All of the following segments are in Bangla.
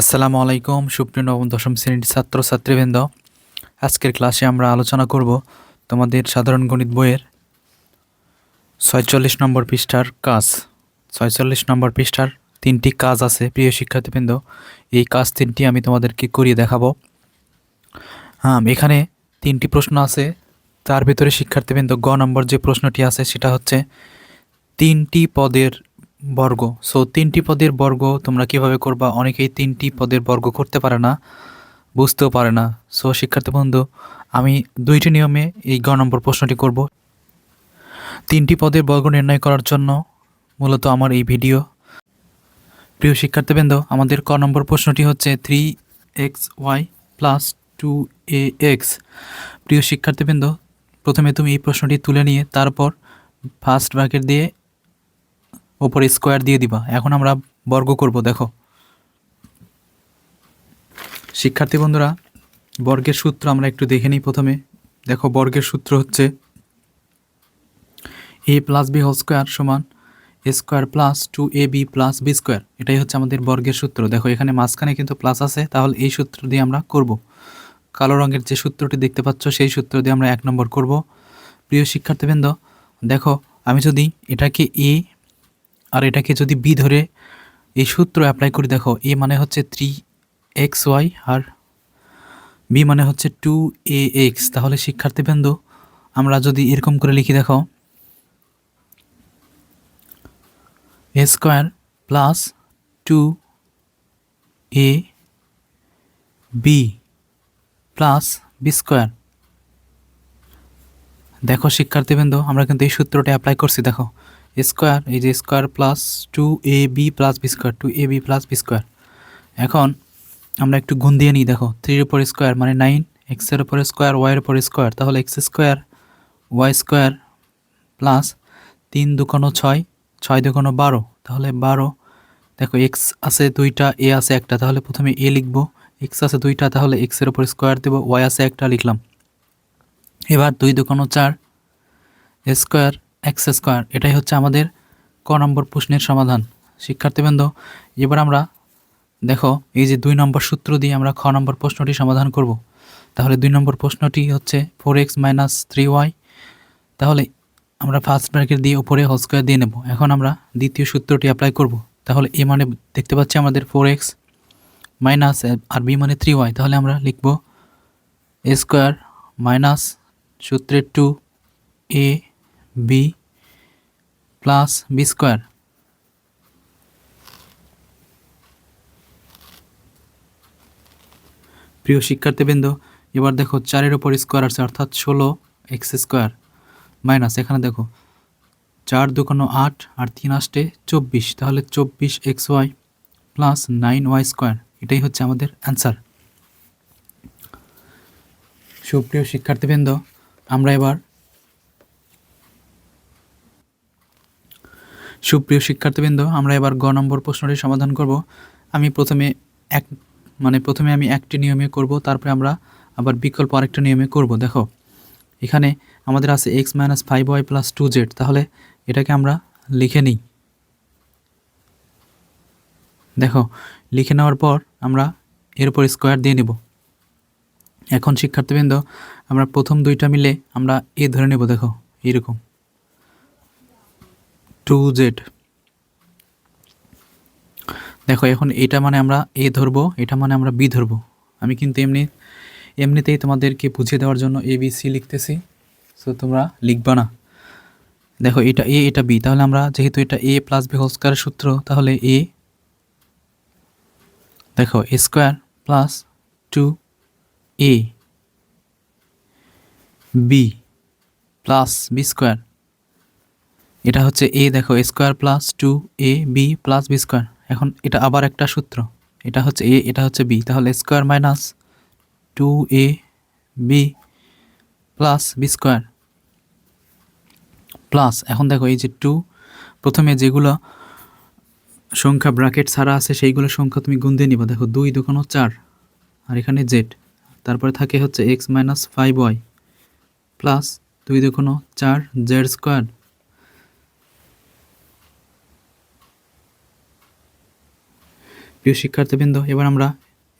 আসসালামু আলাইকুম, সুপ্রিয় নবম, দশম শ্রেণির ছাত্র ছাত্রীবৃন্দ আজকের ক্লাসে আমরা আলোচনা করব তোমাদের সাধারণ গণিত বইয়ের ছয়চল্লিশ নম্বর পৃষ্ঠার কাজ। ছয়চল্লিশ নম্বর পৃষ্ঠার তিনটি কাজ আছে, প্রিয় শিক্ষার্থীবৃন্দ। এই কাজ তিনটি আমি তোমাদেরকে করিয়ে দেখাবো। হ্যাঁ এখানে তিনটি প্রশ্ন আছে। তার ভিতরে শিক্ষার্থীবৃন্দ গ নম্বর যে প্রশ্নটি আছে, সেটা হচ্ছে, তিনটি পদের বর্গ। সো তিনটি পদের বর্গ তোমরা কীভাবে করবা? অনেকেই তিনটি পদের বর্গ করতে পারে না, বুঝতেও পারে না। সো শিক্ষার্থী বন্ধু, আমি দুইটি নিয়মে এই গ নম্বর প্রশ্নটি করব। তিনটি পদের বর্গ নির্ণয় করার জন্য মূলত আমার এই ভিডিও। প্রিয় শিক্ষার্থীবৃন্দ আমাদের ক নম্বর প্রশ্নটি হচ্ছে three X Y plus two A X প্রিয় শিক্ষার্থীবৃন্দ প্রথমে তুমি এই প্রশ্নটি তুলে নিয়ে তারপর ফার্স্ট ব্র্যাকেট দিয়ে ওপরে স্কোয়ার দিয়ে দিবা। এখন আমরা বর্গ করব, দেখো। শিক্ষার্থী বন্ধুরা, বর্গের সূত্র আমরা একটু দেখে নিই প্রথমে। দেখো, বর্গের সূত্র হচ্ছে A plus B whole square সমান A square plus two A B plus B square এটাই হচ্ছে আমাদের বর্গের সূত্র। দেখো, এখানে মাঝখানে কিন্তু প্লাস আছে, তাহলে এই সূত্র দিয়ে আমরা করব। কালো রঙের যে সূত্রটি দেখতে পাচ্ছ, সেই সূত্র দিয়ে আমরা এক নম্বর করব। প্রিয় শিক্ষার্থীবৃন্দ, দেখো, আমি যদি এটাকে এ আর এটাকে যদি বি ধরে এই সূত্র অ্যাপ্লাই করি, দেখো এ মানে হচ্ছে থ্রি এক্স ওয়াই আর বি মানে হচ্ছে টু এ এক্স তাহলে শিক্ষার্থীবৃন্দ আমরা যদি এরকম করে লিখি, দেখো A square plus two A B plus B square দেখো শিক্ষার্থীবৃন্দ আমরা কিন্তু এই সূত্রটা অ্যাপ্লাই করছি, দেখো। স্কোয়ার, এই যে square plus two A B plus B square two A B plus B square এখন আমরা একটু গুণ দিয়ে নিই, দেখো থ্রির উপর স্কোয়ার মানে নাইন এক্সের উপরে স্কোয়ার ওয়াইয়ের উপরে স্কোয়ার তাহলে X square Y square plus তিন দুকোনো ছয় ছয় দুকোনো বারো, তাহলে বারো, দেখো এক্স আছে দুইটা এ আছে একটা, তাহলে প্রথমে এ লিখব এক্স আছে দুইটা, তাহলে এক্সের উপর স্কোয়ার দেবো ওয়াই আছে একটা লিখলাম। এবার দুই দুকোনো চার স্কোয়ার এক্স স্কোয়ার, এটাই হচ্ছে আমাদের ক নম্বর প্রশ্নের সমাধান। শিক্ষার্থীবৃন্দ, এবার আমরা দেখো, এই যে দুই নম্বর সূত্র দিয়ে আমরা খ নম্বর প্রশ্নটি সমাধান করব। তাহলে দুই নম্বর প্রশ্নটি হচ্ছে four X minus three Y তাহলে আমরা ফার্স্ট ব্র্যাকেট দিয়ে উপরে হোল স্কোয়ার দিয়ে নেব। এখন আমরা দ্বিতীয় সূত্রটি অ্যাপ্লাই করব। তাহলে এ মানে দেখতে পাচ্ছি আমাদের ফোর এক্স মাইনাস আর বি মানে থ্রি ওয়াই তাহলে আমরা লিখব এ স্কোয়ার মাইনাস সূত্রের two A B plus B square প্রিয় শিক্ষার্থীবৃন্দ, এবার দেখো চারের ওপর স্কোয়ার আছে, অর্থাৎ ষোলো এক্স স্কোয়ার মাইনাস এখানে দেখো চার দুকোনো আট আর তিন আসটে চব্বিশ, তাহলে চব্বিশ X Y plus nine Y square এটাই হচ্ছে আমাদের অ্যান্সার সুপ্রিয় শিক্ষার্থীবৃন্দ, আমরা এবার সুপ্রিয় শিক্ষার্থীবৃন্দ, আমরা এবার গ নম্বর প্রশ্নটি সমাধান করব। আমি প্রথমে এক মানে প্রথমে আমি একটি নিয়মে করব, তারপরে আমরা আবার বিকল্প আরেকটা নিয়মে করব। দেখো, এখানে আমাদের আছে X minus five Y plus two Z তাহলে এটাকে আমরা লিখে নিই। দেখো, লিখে নেওয়ার পর আমরা এর উপর স্কোয়ার দিয়ে নেব। এখন শিক্ষার্থীবৃন্দ, আমরা প্রথম দুইটা মিলে আমরা এ ধরে নেব, দেখো এরকম টু জেড। দেখো, এখন এটা মানে আমরা এ ধরবো, এটা মানে আমরা বি ধরবো। আমি কিন্তু এমনি, এমনিতেই তোমাদেরকে বুঝিয়ে দেওয়ার জন্য এ, বি, সি লিখতেছি। সো তোমরা লিখবা না। দেখো, এটা এ, এটা বি। তাহলে আমরা যেহেতু এটা এ প্লাস বি হোল স্কোয়ারের সূত্র, তাহলে এ দেখো, A square plus two A B plus B square. এটা হচ্ছে এ দেখো A square plus two A B plus B square এখন এটা আবার একটা সূত্র। এটা হচ্ছে এ এটা হচ্ছে বি তাহলে square minus two A B plus B square plus এখন দেখো, এই যে টু প্রথমে যেগুলো সংখ্যা ব্র্যাকেট ছাড়া আছে, সেইগুলো সংখ্যা তুমি গুণ দিয়ে নিবা। দেখো, দুই দুখানো চার, আর এখানে জেড তারপরে থাকে হচ্ছে X minus five Y plus দুই দুখানো চার জেড স্কোয়ার প্রিয় শিক্ষার্থীবৃন্দ, এবার আমরা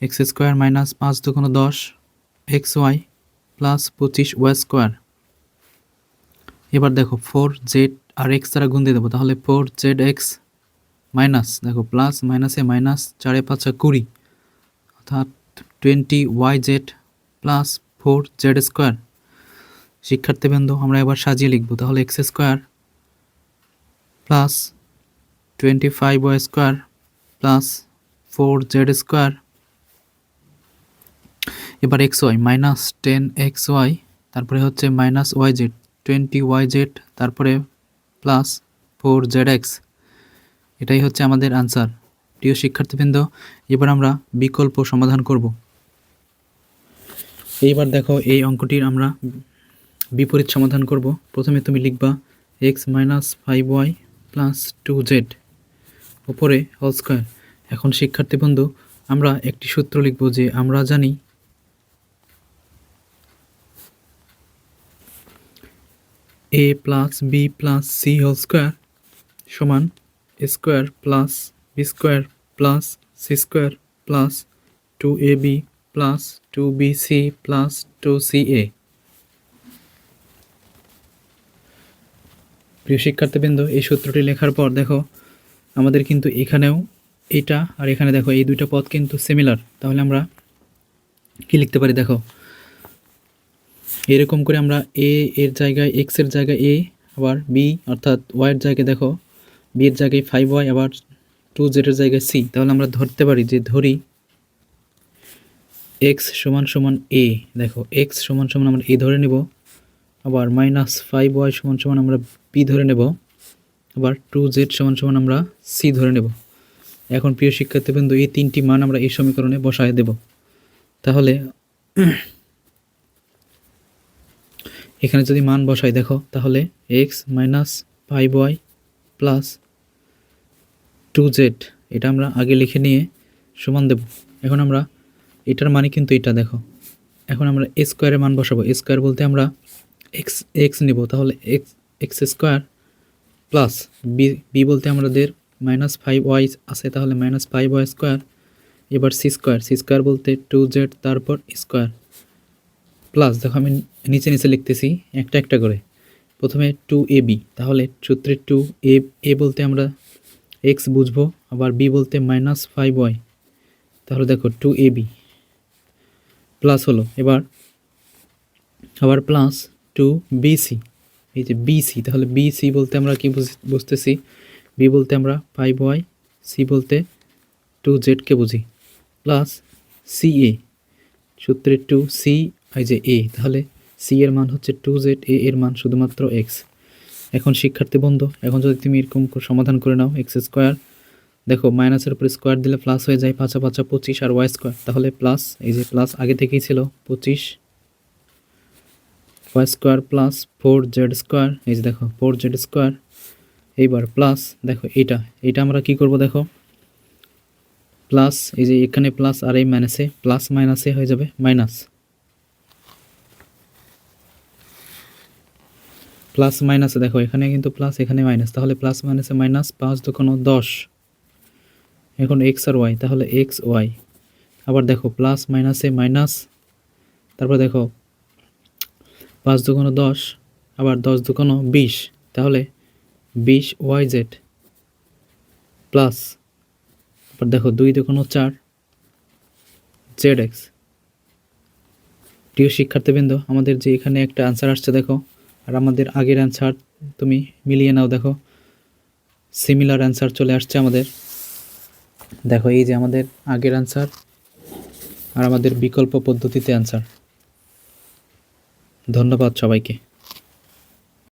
এক্স স্কোয়ার মাইনাস পাঁচ দুগুণ দশ এক্স ওয়াই প্লাস পঁচিশ ওয়াই স্কোয়ার এবার দেখো ফোর জেড আর এক্স দ্বারা গুণ দিয়ে দেবো, তাহলে ফোর জেড এক্স মাইনাস দেখো প্লাস মাইনাসে মাইনাস চারে পাঁচা কুড়ি, অর্থাৎ twenty Y Z plus four Z square শিক্ষার্থীবৃন্দ, আমরা এবার সাজিয়ে লিখব, তাহলে X square plus twenty five Y square plus four Z square. এবার X Y, minus ten X Y, তারপরে হচ্ছে minus Y Z, twenty Y Z, তারপরে প্লাস ফোর জেড এক্স। এটাই হচ্ছে আমাদের আনসার। প্রিয় শিক্ষার্থীবৃন্দ, এবার আমরা বিকল্প সমাধান করব। এইবার দেখো এই অঙ্কটির আমরা বিপরীত সমাধান করব। প্রথমে তুমি লিখবা X minus five Y plus two Z, ওপরে হোল স্কোয়ার। এখন শিক্ষার্থী বন্ধু, আমরা একটি সূত্র লিখব যে আমরা জানি A plus B plus C whole square সমান square plus B square plus C square plus two A B plus two B C plus two C A প্রিয় শিক্ষার্থীবৃন্দ এই সূত্রটি লেখার পর দেখো, আমাদের কিন্তু এখানেও এটা, আর এখানে দেখো, এই দুইটা পদ কিন্তু সিমিলার তাহলে আমরা কি লিখতে পারি? দেখো, এরকম করে আমরা এ এর জায়গায় এক্সের জায়গায় এ আবার বি অর্থাৎ ওয়াইয়ের জায়গায় দেখো বি এর জায়গায় ফাইভ ওয়াই আবার টু জেডের জায়গায় সি তাহলে আমরা ধরতে পারি যে ধরি এক্স সমান সমান এ দেখো এক্স সমান সমান আমরা এ ধরে নেব, আবার মাইনাস ফাইভ ওয়াই সমান সমান আমরা বি ধরে নেব, আবার টু জেড সমান সমান আমরা সি ধরে নেব। এখন প্রিয় শিক্ষার্থীবৃন্দ, এই তিনটি মান আমরা এই সমীকরণে বসায় দেব। তাহলে এখানে যদি মান বসাই, দেখো, তাহলে X minus five Y plus two Z এটা আমরা আগে লিখে নিয়ে সমান দেব। এখন আমরা এটার মানে কিন্তু এটা, দেখো। এখন আমরা এ স্কোয়ারের মান বসাবো। এ স্কোয়ার বলতে আমরা এক্স এক্স নেব। তাহলে X X square plus B B বলতে আমাদের মাইনাস ফাইভ ওয়াই আছে, তাহলে মাইনাস ফাইভ ওয়াই স্কোয়ার, এবার সি স্কোয়ার সি স্কোয়ার বলতে টু জেড, তারপর স্কোয়ার। প্লাস দেখো আমি নিচে নিচে লিখতেছি, একটা একটা করে। প্রথমে টু এ বি, তাহলে সূত্রে টু এ এ বলতে আমরা এক্স বুঝব, আবার বি বলতে মাইনাস ফাইভ ওয়াই। তাহলে দেখো টু এ বি। প্লাস হলো, এবার, আবার প্লাস টু বিসি এই যে বিসি তাহলে বিসি বলতে আমরা কি বুঝ- বুঝতেছি? বি বলতে আমরা ফাইভ ওয়াই সি বলতে টু জেডকে বুঝি প্লাস সি এ সূত্রে টু সি আই যে এ তাহলে সি এর মান হচ্ছে টু জেড এ এর মান শুধুমাত্র এক্স এখন শিক্ষার্থী বন্ধু, এখন যদি তুমি এরকম সমাধান করে নাও এক্স স্কোয়ার দেখো মাইনাসের উপরে স্কোয়ার দিলে প্লাস হয়ে যায় পাঁচা পাঁচা পঁচিশ আর ওয়াই স্কোয়ার তাহলে প্লাস এই যে প্লাস আগে থেকেই ছিল পঁচিশ Y square plus four Z square এই যে দেখো ফোর জেড স্কোয়ার এইবার প্লাস দেখো এটা এটা আমরা কি করব দেখো? প্লাস এই যে এখানে প্লাস আর এই মাইনাসে প্লাস মাইনাসে হয়ে যাবে মাইনাস প্লাস মাইনাসে দেখো এখানে কিন্তু প্লাস এখানে মাইনাস তাহলে প্লাস মাইনাসে মাইনাস পাঁচ দুকোনো দশ। এখন এক্স আর ওয়াই তাহলে এক্স ওয়াই আবার দেখো প্লাস মাইনাসে মাইনাস তারপর দেখো পাঁচ দুকোনো দশ, আবার দশ দুকোনো বিশ, তাহলে বিশ ওয়াই জেড প্লাস তারপর দেখো দুই দুকোনো চার জেড এক্স। প্রিয় শিক্ষার্থীবৃন্দ, আমাদের যে এখানে একটা অ্যান্সার আসছে, দেখো, আর আমাদের আগের অ্যান্সার তুমি মিলিয়ে নাও, দেখো। সিমিলার অ্যান্সার চলে আসছে আমাদের। দেখো, এই যে আমাদের আগের অ্যান্সার আর আমাদের বিকল্প পদ্ধতিতে অ্যান্সার ধন্যবাদ সবাইকে।